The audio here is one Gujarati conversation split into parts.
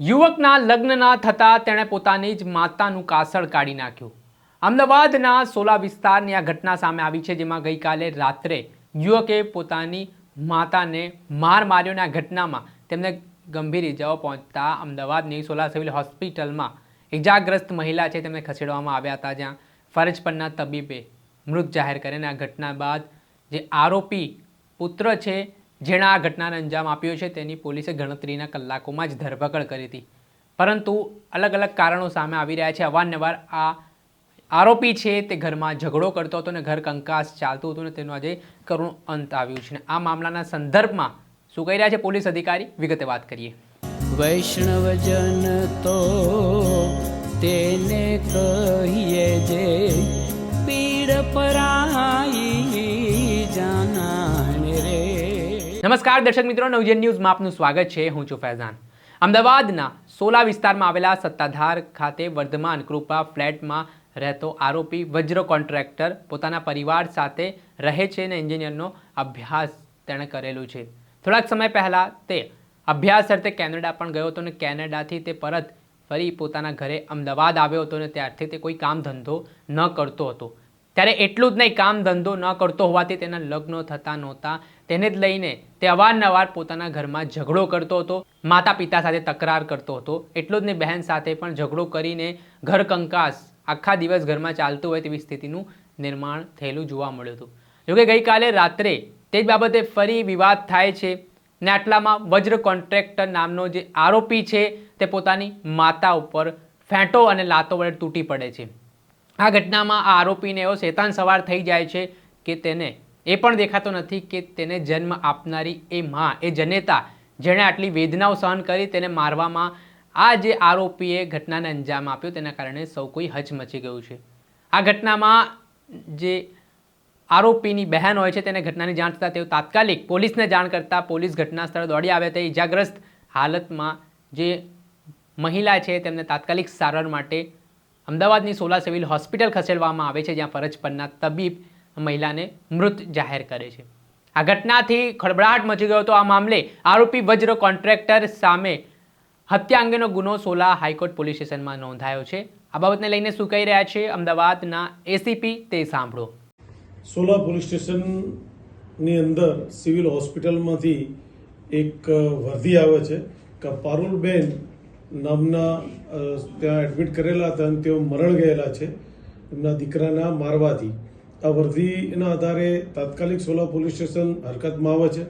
યુવકના લગ્નના થતાં તેણે પોતાની જ માતાનું કાસળ કાઢી નાખ્યું. અમદાવાદના સોલા વિસ્તારની આ ઘટના સામે આવી છે, જેમાં ગઈકાલે રાત્રે યુવકે પોતાની માતાને માર માર્યોના આ ઘટનામાં તેમને ગંભીર ઇજાઓ પહોંચતા અમદાવાદની સોલા સિવિલ હોસ્પિટલમાં ઇજાગ્રસ્ત મહિલા છે, તેમને ખસેડવામાં આવ્યા હતા, જ્યાં ફરજ પરના તબીબે મૃત જાહેર કરીને આ ઘટના બાદ જે આરોપી પુત્ર છે જેણે આ ઘટનાને અંજામ આપ્યો છે તેની પોલીસે ગણતરીના કલાકોમાં જ ધરપકડ કરી હતી. પરંતુ અલગ અલગ કારણો સામે આવી રહ્યા છે. અવારનવાર આ આરોપી છે તે ઘરમાં ઝઘડો કરતો હતો અને ઘર કંકાસ ચાલતું હતું અને તેનો આજે કરુણ અંત આવ્યું છે આ મામલાના સંદર્ભમાં શું કહી રહ્યા છે પોલીસ અધિકારી? વિગતે વાત કરીએ. વૈષ્ણવજન તો તેને કહીએ જે પીડ પરાઈ નમસ્કાર, દર્શક મિત્રો, નવજન ન્યૂઝમાં આપનું સ્વાગત છે. હું છું ફૈઝાન. અમદાવાદના સોલા વિસ્તારમાં આવેલા સત્તાધાર ખાતે વર્ધમાન કૃપા ફ્લેટમાં રહેતો આરોપી વજ્ર કોન્ટ્રાક્ટર પોતાના પરિવાર સાથે રહે છે અને એન્જિનિયરનો અભ્યાસ તેણે કરેલું છે. થોડાક સમય પહેલાં તે અભ્યાસ અર્થે કેનેડા પણ ગયો હતો અને કેનેડાથી તે પરત ફરી પોતાના ઘરે અમદાવાદ આવ્યો હતો અને ત્યારથી તે કોઈ કામ ધંધો ન કરતો હતો. ત્યારે એટલું જ નહીં, કામ ધંધો ન કરતો હોવાથી તેના લગ્ન થતા નહોતા. તેને જ લઈને તે અવારનવાર પોતાના ઘરમાં ઝઘડો કરતો હતો માતા પિતા સાથે તકરાર કરતો હતો. એટલું જ નહીં, બહેન સાથે પણ ઝઘડો કરીને ઘર કંકાસ આખા દિવસ ઘરમાં ચાલતું હોય તેવી સ્થિતિનું નિર્માણ થયેલું જોવા મળ્યું હતું. જોકે ગઈકાલે રાત્રે તે જ બાબતે ફરી વિવાદ થાય છે ને આટલામાં વજ્ર કોન્ટ્રાક્ટર નામનો જે આરોપી છે તે પોતાની માતા ઉપર ફેંટો અને લાતો વડે તૂટી પડે છે. આ ઘટનામાં આ આરોપીને એવો શેતાન સવાર થઈ જાય છે કે તેને એ પણ દેખાતો નથી કે તેને જન્મ આપનારી એ માં, એ જનેતા, જેણે આટલી વેદનાઓ સહન કરી તેને મારવામાં આ જે આરોપીએ ઘટનાને અંજામ આપ્યો તેના કારણે સૌ કોઈ હચમચી ગયું છે. આ ઘટનામાં જે આરોપીની બહેન હોય છે તેને ઘટનાની જાણ થતાં તેઓ તાત્કાલિક પોલીસને જાણ કરતાં પોલીસ ઘટના સ્થળે દોડી આવ્યા હતા ઇજાગ્રસ્ત હાલતમાં જે મહિલા છે તેમને તાત્કાલિક સારવાર માટે અમદાવાદની સોલા સિવિલ હોસ્પિટલ ખસેડવામાં આવે છે, જ્યાં ફરજ પરના તબીબ મહિલાને મૃત જાહેર કરે છે. આ ઘટનાથી ખળબળાટ મચી ગયો હતો. આ મામલે આરોપી વજ્ર કોન્ટ્રાક્ટર સામે હત્યા અંગેનો ગુનો સોલા હાઈકોર્ટ પોલીસ સ્ટેશનમાં નોંધાયો છે. આ બાબતને લઈને શું કહી રહ્યા છે અમદાવાદના એસીપી તે સાંભળો. સોલા પોલીસ સ્ટેશનની અંદર સિવિલ હોસ્પિટલમાંથી એક વર્ધી આવે છે, કે પારુલબેન નામના ત્યાં એડમિટ કરેલા હતા અને તેઓ મરણ ગયેલા છે. એમના દીકરાના મારવાથી. આ વર્ધીના આધારે તાત્કાલિક સોલા પોલીસ સ્ટેશન હરકતમાં આવે છે.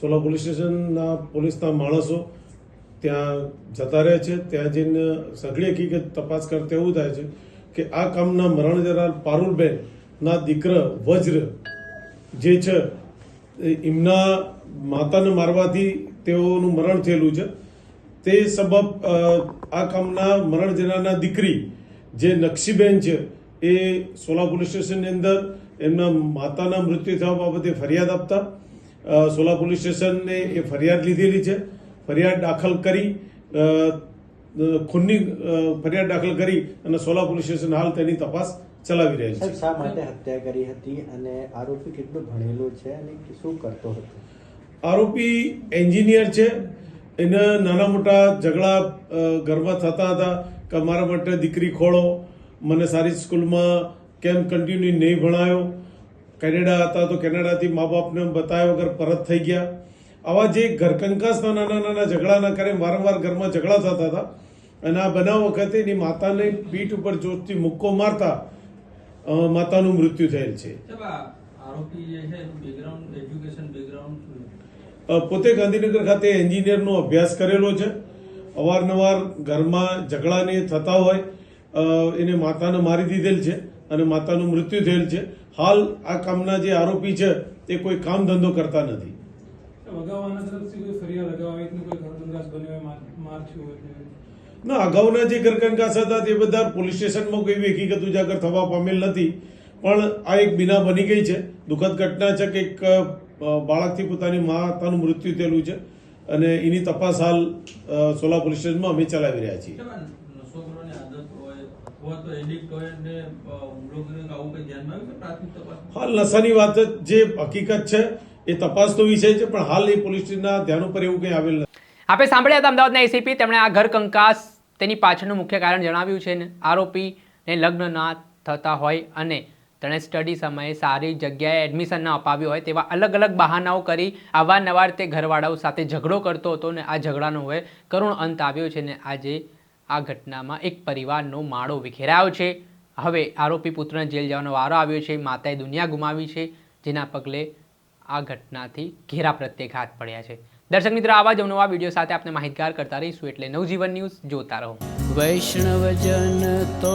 સોલા પોલીસ સ્ટેશનના પોલીસના માણસો ત્યાં જતા રહે છે. ત્યાં જઈને સઘળી હકીકત તપાસ કરતા એવું થાય છે કે આ કામના મરણ જનાર પારુલબેન ના દીકરા વજ્ર જે છે એમના માતાને મારવાથી તેઓનું મરણ થયેલું છે. તે સબબ આ કામના મરણ જનારના દીકરી જે નક્ષીબેન છે એ સોલા પોલીસ સ્ટેશનની અંદર એમના માતાના મૃત્યુ થવા બાબતે ફરિયાદ આપતા સોલા પોલીસ સ્ટેશનને એ ફરિયાદ લીધેલી છે. ફરિયાદ દાખલ કરી ખૂનની ફરિયાદ દાખલ કરી અને સોલા પોલીસ સ્ટેશન હાલ તેની તપાસ ચલાવી રહી છે. શા માટે હત્યા કરી હતી અને આરોપી કેટલું ભણેલો છે અને શું કરતો હતો? આરોપી એન્જિનિયર છે. એને નાના મોટા ઝઘડા ઘરમાં થતા હતા કે મારા માટે દીકરી ખોળો, મને સારી સ્કૂલમાં કેમ કન્ટિન્યુ નહીં ભણાયો? કેનેડા હતા તો કેનેડાથી મા બાપને બતાવ્યા વગર પરત થઈ ગયા. આવા જે ઘરકંકાસના નાના નાના ઝઘડાના કારણે વારંવાર ઘરમાં ઝઘડા થતા હતા. અને આ બનાવ વખતે એની માતાને પીઠ ઉપર જોરથી મુક્કો મારતા માતાનું મૃત્યુ થયેલ છે. આરોપી છે બેકગ્રાઉન્ડ એજ્યુકેશન બેકગ્રાઉન્ડ પોતે ગાંધીનગર ખાતે એન્જિનિયરનો અભ્યાસ કરેલો છે. અવારનવાર ઘરમાં ઝઘડાને થતા હોય એને માતાને મારી દીધેલ છે અને માતાનું મૃત્યુ થયેલ છે. હાલ આ કામના જે આરોપી છે તે કોઈ કામ ધંધો કરતા નથી. ના અગાઉના જે ગરકંકાસ હતા તે બધા પોલીસ સ્ટેશનમાં કોઈ હકીકત ઉજાગર થવા પામેલ નથી. પણ આ એક બીના બની ગઈ છે. દુઃખદ ઘટના છે કે એક બાળકથી પોતાની માતાનું મૃત્યુ થયેલું છે અને એની તપાસ હાલ સોલા પોલીસ સ્ટેશનમાં અમે ચલાવી રહ્યા છીએ તો? હાલ નશાની વાત જે હકીકત છે એ તપાસનો વિષય છે પણ હાલ એ પોલીસ સ્ટેશનના ધ્યાન ઉપર એવું કંઈ આવેલ નથી આપણે સાંભળ્યા હતા અમદાવાદના એસીપી તેમણે આ ઘર કંકાસ તેની પાછળનું મુખ્ય કારણ જણાવ્યું છે ને આરોપીને લગ્ન ના થતા હોય અને તેણે સ્ટડી સમયે સારી જગ્યાએ એડમિશન ન અપાવ્યું હોય તેવા અલગ અલગ બહાનાઓ કરી અવારનવાર તે ઘરવાળાઓ સાથે ઝઘડો કરતો હતો ને આ ઝઘડાનો હવે કરુણ અંત આવ્યો છે ને આજે આ ઘટનામાં એક પરિવારનો માળો વિખેરાયો છે. હવે આરોપી પુત્રને જેલ જવાનો વારો આવ્યો છે, માતાએ દુનિયા ગુમાવી છે, જેના પગલે આ ઘટનાથી ઘેરા પ્રત્યાઘાત પડ્યા છે. દર્શક મિત્રો, આવા જ નવા વીડિયો સાથે આપણે માહિતગાર કરતા રહીશું. એટલે નવજીવન ન્યૂઝ જોતા રહો. વૈષ્ણવજન તો